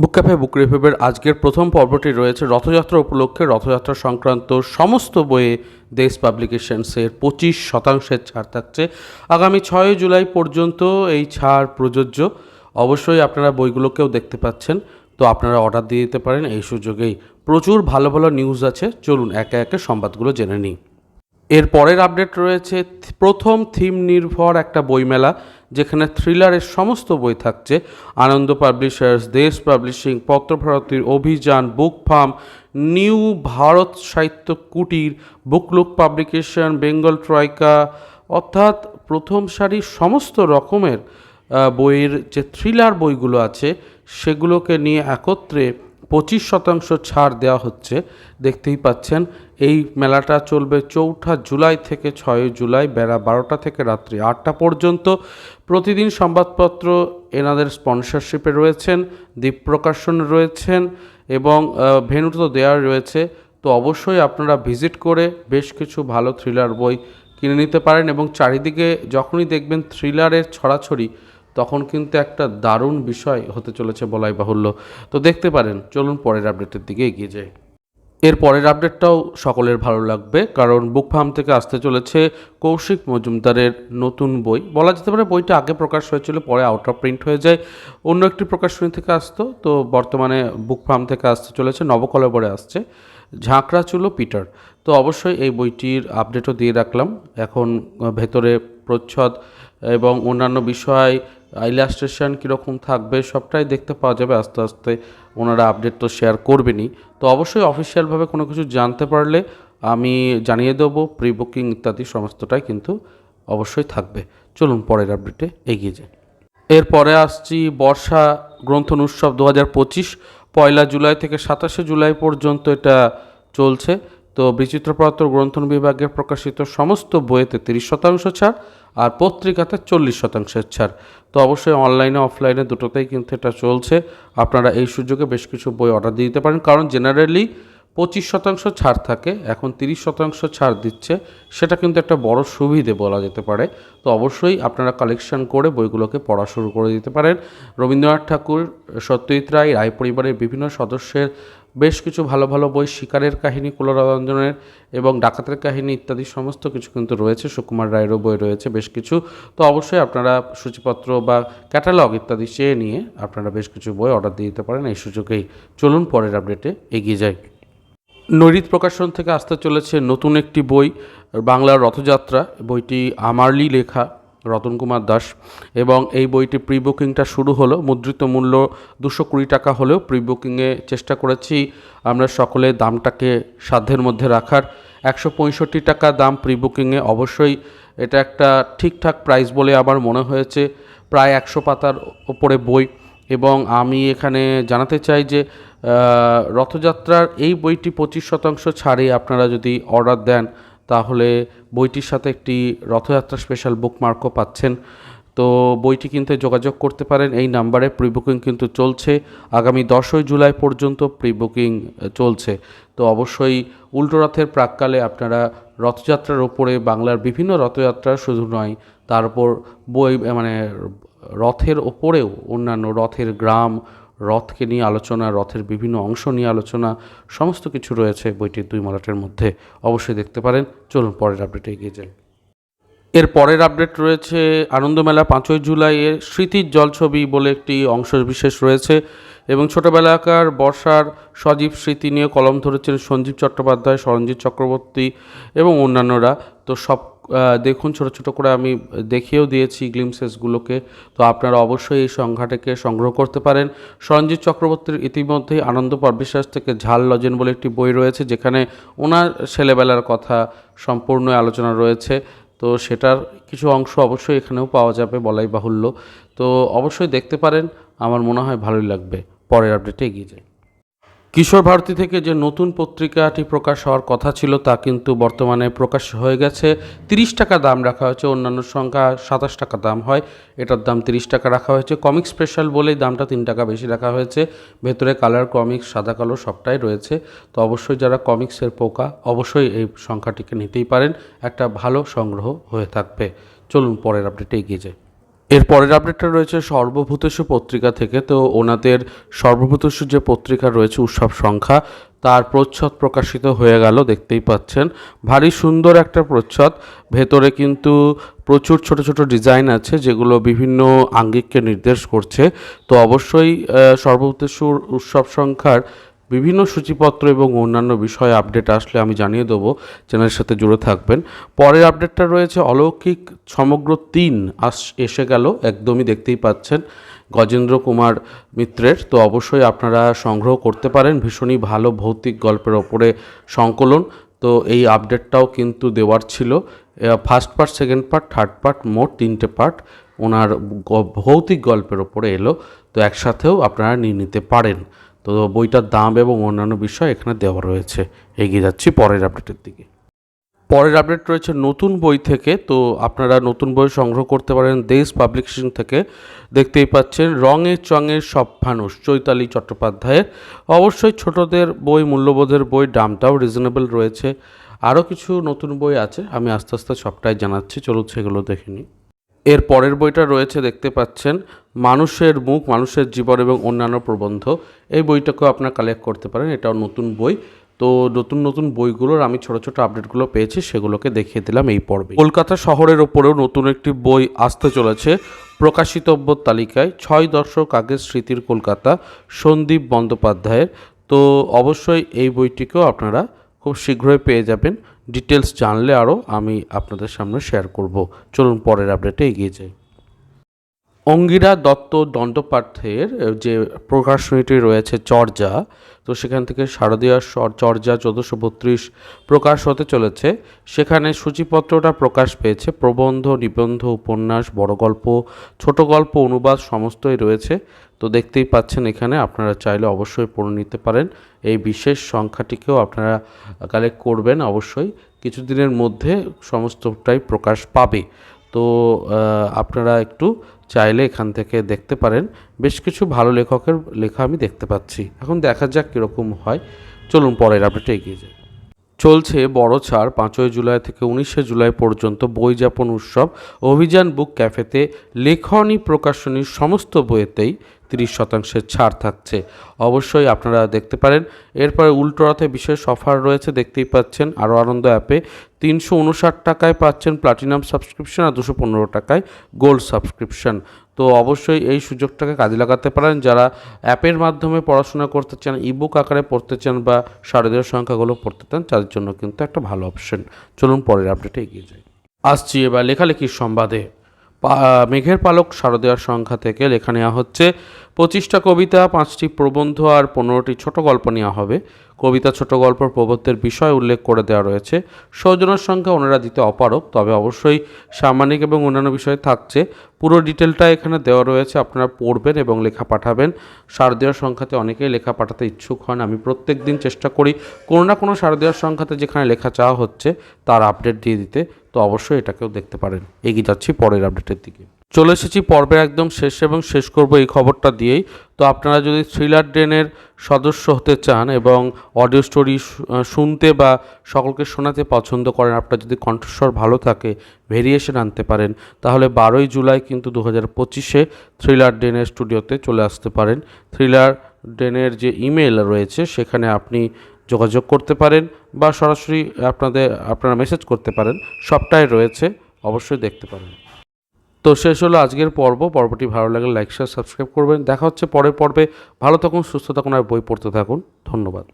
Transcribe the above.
বুক cafe, বুক রিভিউয়ের আজকের প্রথম পর্বটি রয়েছে রথযাত্রা উপলক্ষে। রথযাত্রা সংক্রান্ত সমস্ত বইয়ে দেশ পাবলিকেশনসের পঁচিশ শতাংশের ছাড় থাকছে। আগামী ছয় জুলাই পর্যন্ত এই ছাড় প্রযোজ্য। অবশ্যই আপনারা বইগুলোকেও দেখতে পাচ্ছেন। তো আপনারা অর্ডার দিয়ে দিতে পারেন, এই সুযোগেই। প্রচুর ভালো ভালো নিউজ আছে। চলুন একে একে সংবাদগুলো জেনে নিই। এর পরের আপডেট রয়েছে, প্রথম থিম নির্ভর একটা বইমেলা। যেখানে থ্রিলারের সমস্ত বই থাকছে। আনন্দ পাবলিশার্স, দেশ পাবলিশিং পত্রভারতীর অভিযান, বুক ফার্ম, নিউ ভারত সাহিত্য কুটির বুকলুক পাবলিকেশন, বেঙ্গল ট্রয়কা, অর্থাৎ প্রথম সারির সমস্ত রকমের বইয়ের যে থ্রিলার বইগুলো আছে, সেগুলোকে নিয়ে একত্রে পঁচিশ শতাংশ ছাড় দেওয়া হচ্ছে। দেখতেই পাচ্ছেন, এই মেলাটা চলবে চৌঠা জুলাই থেকে ছয় জুলাই বেলা বারোটা থেকে রাত্রি আটটা পর্যন্ত। প্রতিদিন সংবাদপত্র, এনাদের স্পন্সরশিপে রয়েছেন দীপ প্রকাশন রয়েছেন এবং ভেনু তো দেওয়ার রয়েছে। তো অবশ্যই আপনারা ভিজিট করে বেশ কিছু ভালো থ্রিলার বই কিনে নিতে পারেন এবং চারিদিকে যখনই দেখবেন থ্রিলারের ছড়াছড়ি তখন কিন্তু একটা দারুণ বিষয় হতে চলেছে বলাই বাহুল্য। তো দেখতে পারেন, চলুন পরের আপডেটের দিকে এগিয়ে যাই। এর পরের আপডেটটাও সকলের ভালো লাগবে, কারণ বুক ফার্ম থেকে আসতে চলেছে কৌশিক মজুমদারের নতুন বই। বলা যেতে পারে বইটা আগে প্রকাশ হয়েছিল, পরে আউট অফ প্রিন্ট হয়ে যায়। অন্য একটি প্রকাশনী থেকে আসতো, তো বর্তমানে বুক ফার্ম থেকে আসতে চলেছে, নবকলেবরে আসছে, ঝাঁকড়া চুলো পিটার। তো অবশ্যই এই বইটির আপডেটও দিয়ে রাখলাম। এখন ভেতরে প্রচ্ছদ এবং অন্যান্য বিষয় ইলাস্ট্রেশন কীরকম থাকবে, সবটাই দেখতে পাওয়া যাবে। আস্তে আস্তে ওনারা আপডেট তো শেয়ার করবেনই। তো অবশ্যই অফিসিয়ালভাবে কোনো কিছু জানতে পারলে আমি জানিয়ে দেবো প্রি বুকিং ইত্যাদি সমস্তটাই কিন্তু অবশ্যই থাকবে। চলুন পরের আপডেটে এগিয়ে যাই। এরপরে আসছি বর্ষা গ্রন্থন উৎসব দু হাজার পঁচিশ। পয়লা জুলাই থেকে সাতাশে জুলাই পর্যন্ত এটা চলছে। তো বিচিত্রপত্র গ্রন্থন বিভাগের প্রকাশিত সমস্ত বইয়েতে তিরিশ শতাংশ ছাড়। আর পত্রিকাতে চল্লিশ শতাংশের ছাড়। তো অবশ্যই অনলাইনে, অফলাইনে দুটোতেই কিন্তু এটা চলছে। আপনারা এই সুযোগে বেশ কিছু বই অর্ডার দিয়ে দিতে পারেন। কারণ জেনারেলি পঁচিশ শতাংশ ছাড় থাকে, এখন তিরিশ শতাংশ ছাড় দিচ্ছে। সেটা কিন্তু একটা বড় সুবিধে বলা যেতে পারে। তো অবশ্যই আপনারা কালেকশন করে বইগুলোকে পড়া শুরু করে দিতে পারেন। রবীন্দ্রনাথ ঠাকুর, সত্যজিৎ রায় রায় পরিবারের বিভিন্ন সদস্যের বেশ কিছু ভালো ভালো বই, শিকারের কাহিনী কুলরঞ্জনের এবং ডাকাতের কাহিনী ইত্যাদি সমস্ত কিছু কিন্তু রয়েছে। সুকুমার রায়েরও বই রয়েছে বেশ কিছু। তো অবশ্যই আপনারা সূচিপত্র বা ক্যাটালগ ইত্যাদি চেয়ে নিয়ে আপনারা বেশ কিছু বই অর্ডার দিয়ে দিতে পারেন। এই সুযোগেই চলুন পরের আপডেটে এগিয়ে যাই। নৈরিত প্রকাশন থেকে আসতে চলেছে নতুন একটি বই, বাংলার রথযাত্রা। বইটি আমারলি লেখা। রতন কুমার দাস। এবং এই বইটি প্রি বুকিংটা শুরু হলো, মুদ্রিত মূল্য দুশো কুড়ি টাকা হলেও প্রি বুকিংয়ে চেষ্টা করেছি আমরা সকলে দামটাকে সাধ্যের মধ্যে রাখার। একশো পঁয়ষট্টি টাকা দাম প্রি বুকিংয়ে অবশ্যই এটা একটা ঠিকঠাক প্রাইস বলে আমার মনে হয়েছে, প্রায় একশো পাতার ওপরে বই। এবং আমি এখানে জানাতে চাই যে রথযাত্রার এই বইটি পঁচিশ শতাংশ ছাড়ে আপনারা যদি অর্ডার দেন তাহলে বইটির সাথে একটি রথযাত্রা স্পেশাল বুকমার্কও পাচ্ছেন। তো বইটি কিনতে যোগাযোগ করতে পারেন, এই নাম্বারে প্রি বুকিং কিন্তু চলছে। আগামী দশই জুলাই পর্যন্ত প্রি বুকিং চলছে। তো অবশ্যই উল্টো রথের প্রাককালে আপনারা রথযাত্রার ওপরে বাংলার বিভিন্ন রথযাত্রা শুধু নয়, তার উপর বই মানে রথের ওপরেও অন্যান্য রথের গ্রাম রথকে নিয়ে আলোচনা, রথের বিভিন্ন অংশ নিয়ে আলোচনা, সমস্ত কিছু রয়েছে বইটির দুই মলাটের মধ্যে। অবশ্যই দেখতে পারেন। চলুন পরের আপডেটে এগিয়ে যাই। এর পরের আপডেট রয়েছে আনন্দমেলা পাঁচই জুলাইয়ের স্মৃতির জলছবি বলে একটি অংশ বিশেষ রয়েছে এবং ছোটোবেলাকার বর্ষার সজীব স্মৃতি নিয়ে কলম ধরেছেন সঞ্জীব চট্টোপাধ্যায় সরঞ্জিৎ চক্রবর্তী এবং অন্যান্যরা। তো সব দেখুন, ছোট ছোট করে আমি দেখিয়েও দিয়েছি গ্লিমসেসগুলোকে তো আপনারা অবশ্যই এই সংখ্যাটাকে সংগ্রহ করতে পারেন। সরঞ্জিৎ চক্রবর্তীর ইতিমধ্যেই আনন্দ পাবলিশার্স থেকে ঝাল লজেন বলে একটি বই রয়েছে, যেখানে ওনার ছেলেবেলার কথা সম্পূর্ণ আলোচনা রয়েছে। তো সেটার কিছু অংশ অবশ্যই এখানেও পাওয়া যাবে, বলাই বাহুল্য। তো অবশ্যই দেখতে পারেন, আমার মনে হয় ভালোই লাগবে। পরের আপডেটে এগিয়ে যাই। কিশোর ভারতী থেকে যে নতুন পত্রিকাটি প্রকাশ হওয়ার কথা ছিল তা কিন্তু বর্তমানে প্রকাশ হয়ে গেছে। তিরিশ টাকা দাম রাখা হয়েছে, অন্যান্য সংখ্যা সাতাশ টাকা দাম হয়, এটার দাম তিরিশ টাকা রাখা হয়েছে। কমিক স্পেশাল বলেই দামটা তিন টাকা বেশি রাখা হয়েছে। ভেতরে কালার কমিক্স সাদা কালো সবটাই রয়েছে। তো অবশ্যই যারা কমিক্সের পোকা, অবশ্যই এই সংখ্যাটিকে নিতেই পারেন। একটা ভালো সংগ্রহ হয়ে থাকবে। চলুন পরের আপডেটে এগিয়ে যাই। এর পরের আপডেটটা রয়েছে সর্বভূতেষু পত্রিকা থেকে। তো ওনাদের সর্বভূতেষু যে পত্রিকা রয়েছে উৎসব সংখ্যা তার প্রচ্ছদ প্রকাশিত হয়ে গেল দেখতেই পাচ্ছেন। ভারী সুন্দর একটা প্রচ্ছদ। ভেতরে কিন্তু প্রচুর ছোট ছোট ডিজাইন আছে যেগুলো বিভিন্ন আঙ্গিককে নির্দেশ করছে। তো অবশ্যই আহ, উৎসব সংখ্যার বিভিন্ন সূচিপত্র এবং অন্যান্য বিষয়ে আপডেট আসলে আমি জানিয়ে দেবো। চ্যানেলের সাথে জুড়ে থাকবেন। পরের আপডেটটা রয়েছে, অলৌকিক সমগ্র তিন আস এসে গেল, একদমই দেখতেই পাচ্ছেন গজেন্দ্র কুমার মিত্রের। তো অবশ্যই আপনারা সংগ্রহ করতে পারেন, ভীষণই ভালো ভৌতিক গল্পের ওপরে সংকলন। তো এই আপডেটটাও কিন্তু দেওয়ার ছিল। First part second part third part মোট তিনটে পার্ট ওনার ভৌতিক গল্পের ওপরে এলো। তো একসাথেও আপনারা নিয়ে নিতে পারেন। তো বইটার দাম এবং অন্যান্য বিষয় এখানে দেওয়া রয়েছে। এগিয়ে যাচ্ছি পরের আপডেটের দিকে। পরের আপডেট রয়েছে নতুন বই থেকে। তো আপনারা নতুন বই সংগ্রহ করতে পারেন দেশ পাবলিকেশন থেকে। দেখতেই পাচ্ছেন রঙের চঙের সব ফানুষ, চৈতালি চট্টোপাধ্যায়ের। অবশ্যই ছোটদের বই, মূল্যবোধের বই, দামটাও রিজনেবল রয়েছে। আরও কিছু নতুন বই আছে, আমি আস্তে আস্তে সবটাই জানাচ্ছি। চলুন সেগুলো দেখে নিই। এর পরের বইটা রয়েছে, দেখতে পাচ্ছেন, মানুষের মুখ, মানুষের জীবন এবং অন্যান্য প্রবন্ধ। এই বইটাকেও আপনারা কালেক্ট করতে পারেন, এটাও নতুন বই। তো নতুন নতুন বইগুলোর আমি ছোট ছোট আপডেটগুলো পেয়েছি, সেগুলোকে দেখিয়ে দিলাম এই পর্বে। কলকাতা শহরের ওপরেও নতুন একটি বই আসতে চলেছে, প্রকাশিতব্য তালিকায়, ছয় দশক আগের স্মৃতির কলকাতা, সন্দীপ বন্দ্যোপাধ্যায়ের। তো অবশ্যই এই বইটিকেও আপনারা খুব শীঘ্রই পেয়ে যাবেন। ডিটেলস জানলে আরও আমি আপনাদের সামনে শেয়ার করব। চলুন পরের আপডেটে এগিয়ে যাই। অঙ্গিরা দত্ত দণ্ডপাঠের যে প্রকাশনীটি রয়েছে চর্যা, তো সেখান থেকে শারদীয় চর্যা চোদ্দোশো বত্রিশ প্রকাশ হতে চলেছে। সেখানে সূচিপত্রটা প্রকাশ পেয়েছে। প্রবন্ধ, নিবন্ধ, উপন্যাস, বড় গল্প, ছোট গল্প, অনুবাদ সমস্তই রয়েছে। তো দেখতেই পাচ্ছেন এখানে আপনারা চাইলে অবশ্যই পড়ে নিতে পারেন। এই বিশেষ সংখ্যাটিকেও আপনারা কালেক্ট করবেন অবশ্যই। কিছুদিনের মধ্যে সমস্তটাই প্রকাশ পাবে। তো আপনারা একটু চাইলে এখান থেকে দেখতে পারেন। বেশ কিছু ভালো লেখকের লেখা আমি দেখতে পাচ্ছি। এখন দেখা যাক কীরকম হয়। চলুন পরের আপডেটে এগিয়ে যাই। চলছে বড় ছাড়। পাঁচই জুলাই থেকে উনিশে জুলাই পর্যন্ত বই যাপন উৎসব। অভিযান বুক ক্যাফেতে লেখনী প্রকাশনীর সমস্ত বইয়েতেই তিরিশ শতাংশের ছাড় থাকছে। অবশ্যই আপনারা দেখতে পারেন। এরপরে উল্টোরথে বিশেষ অফার রয়েছে, দেখতেই পাচ্ছেন। আরও আনন্দ অ্যাপে তিনশো উনষাট টাকায় পাচ্ছেন প্লাটিনাম সাবস্ক্রিপশন আর দুশো পনেরো টাকায় গোল্ড সাবস্ক্রিপশন। তো অবশ্যই এই সুযোগটাকে কাজে লাগাতে পারেন। যারা অ্যাপের মাধ্যমে পড়াশোনা করতে চান ইবুক আকারে পড়তে চান বা শারদীয় সংখ্যাগুলো পড়তে চান, তাদের জন্য কিন্তু একটা ভালো অপশন চলুন পরের আপডেটে এগিয়ে যাই। আসছি এবার লেখালেখির সংবাদে। মেঘের পালক শারদীয়ার সংখ্যা থেকে লেখা নেওয়া হচ্ছে, পঁচিশটা কবিতা, পাঁচটি প্রবন্ধ আর পনেরোটি ছোট গল্প নেওয়া হবে। কবিতা ছোট গল্প প্রবন্ধের বিষয় উল্লেখ করে দেওয়া রয়েছে। সৌজনের সংখ্যা ওনারা দিতে অপারক তবে অবশ্যই সামাজিক এবং অন্যান্য বিষয় থাকছে। পুরো ডিটেলটা এখানে দেওয়া রয়েছে, আপনারা পড়বেন এবং লেখা পাঠাবেন। শারদীয় সংখ্যাতে অনেকেই লেখা পাঠাতে ইচ্ছুক হন। আমি প্রত্যেক দিন চেষ্টা করি, কোনো না কোনো শারদীয় সংখ্যাতে যেখানে লেখা চাওয়া হচ্ছে, তার আপডেট দিয়ে দিতে। তো অবশ্যই এটাকেও দেখতে পারেন। এগিয়ে যাচ্ছি পরের আপডেটের দিকে। চলে এসেছি পর্বের একদম শেষ এবং শেষ করব এই খবরটা দিয়েই। তো আপনারা যদি থ্রিলার ড্রেনের সদস্য হতে চান এবং অডিও স্টোরি শুনতে বা সকলকে শোনাতে পছন্দ করেন, আপনার যদি কণ্ঠস্বর ভালো থাকে ভেরিয়েশন আনতে পারেন, তাহলে বারোই জুলাই কিন্তু দু হাজার পঁচিশে থ্রিলার ড্রেনের স্টুডিওতে চলে আসতে পারেন। থ্রিলার ড্রেনের যে ইমেল রয়েছে, সেখানে আপনি যোগাযোগ করতে পারেন বা সরাসরি আপনাদের, আপনারা মেসেজ করতে পারেন। সবটাই রয়েছে, অবশ্যই দেখতে পারেন। তো শেষ হলো আজকের পর্ব। পর্বটি ভালো লাগলে লাইক শেয়ার সাবস্ক্রাইব করবেন। দেখা হচ্ছে পরের পর্বে। ভালো থাকুন, সুস্থ থাকুন আর বই পড়তে থাকুন। ধন্যবাদ।